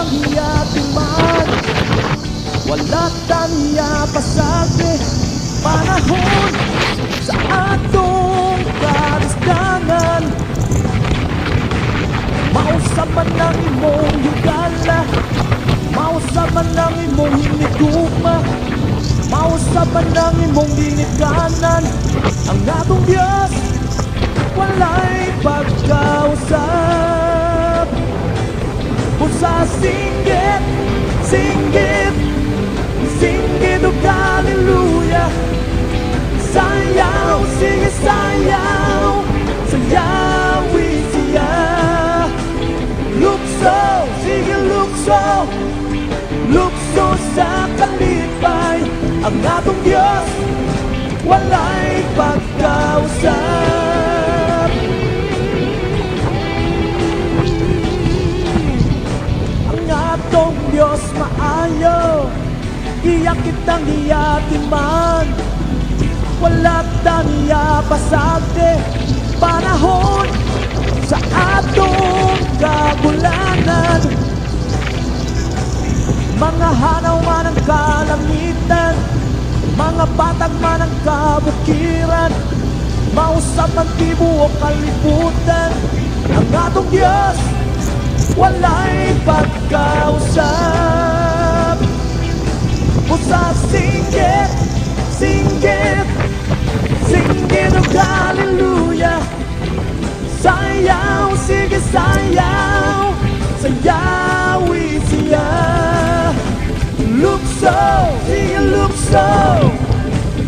Iyak kitang hiyatiman Wala taniya pasagi Panahon sa atong karisdangan Mausaman ng imong higala. Mausaman ng imong hiniguma. Mausaman ng imong ginikanan. Ang atong Diyos Walay pagkausap Pusa singgit, singgit Singgit o hallelujah. Sayaw, sige sayaw Iyak kitang iyatiman Wala taniya pasagde Panahon sa atong kagulanan Mga hanaw man ang kalamitan Mga patag man ang kabukiran. Mausap ang tibo o kalibutan. Ang atong Diyos walay pagkausap Without singing, singing, singing of hallelujah. สายยาวสิกสายยาวสยาวิสยา Look so, sing look so,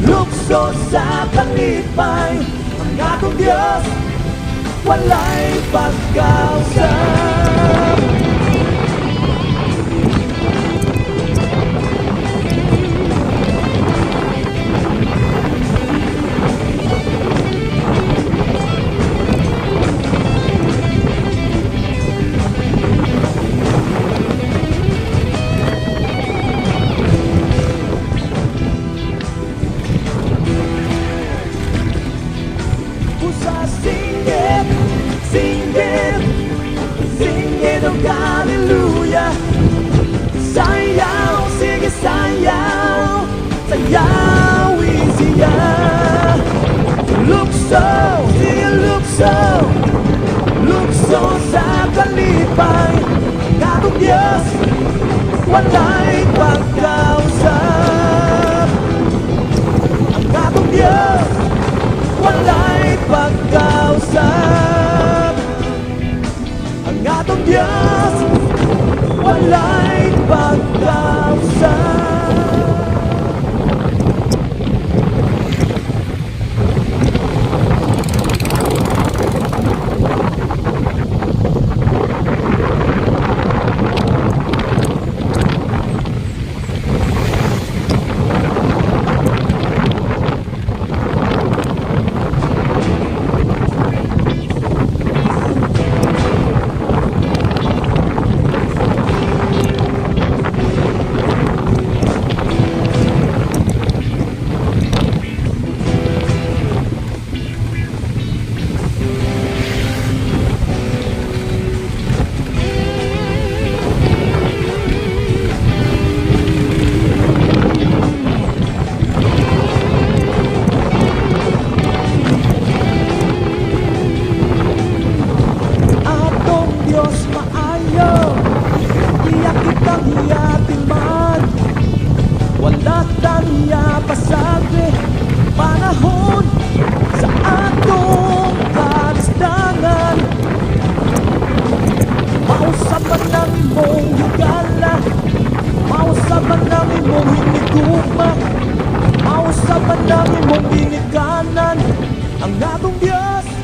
look so สาพันนี้ไปทำงานของ Dios, walay pagkausa. O hallelujah. Sayaw, sige sayaw Sayawin siya Lukso, sige lukso Lukso sa kalipay Katong Diyos Walay pagkausap hiniguma Mausapan ng imong ginikanan Ang atong Diyos